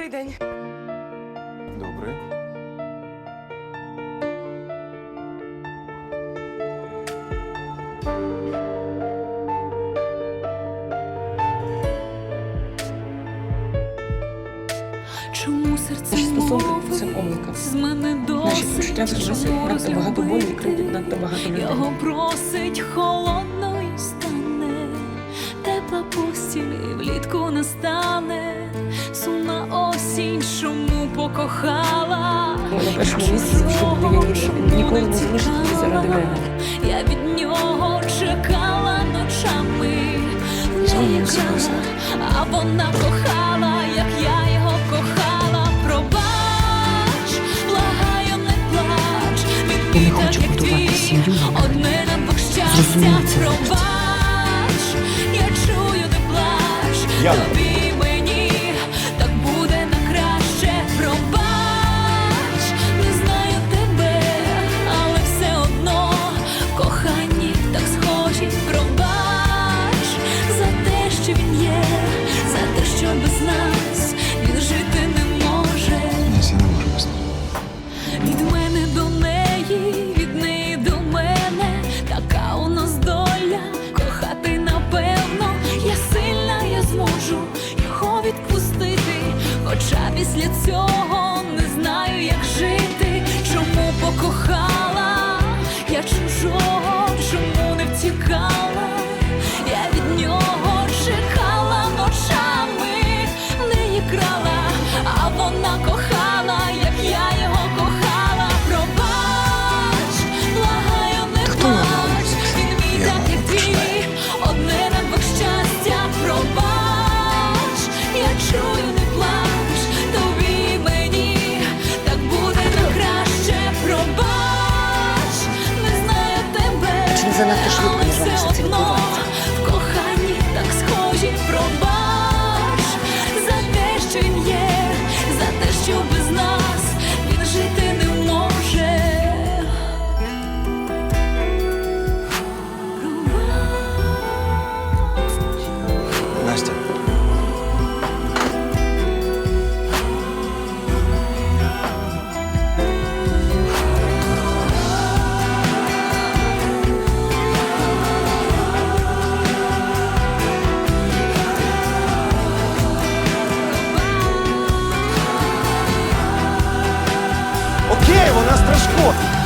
Добрий день. Добре. Чому серце Наші стосунки це помилка. з мене Наші досить? почуття Чому надто багато і надто багато людей. Його просить холодною стане, тепла постіль і влітку покохала. Він ніколи не. Я від нього чекала ночами, крала, а вона кохала, як я його кохала. Пробач, благаю, не плач. Він Я не так, як будувати твій. сім'ю мене. Одне на двох щастя, пробач, я чую, не плач. Тобі Від мене до неї, від неї до мене, така у нас доля, кохати напевно, я сильна, я зможу його відпустити. Хоча після цього не знаю, як жити, чому покохала, я чужого, чому не втікала, я від нього чекала ночами, не крала, а вона занадто швидко, score.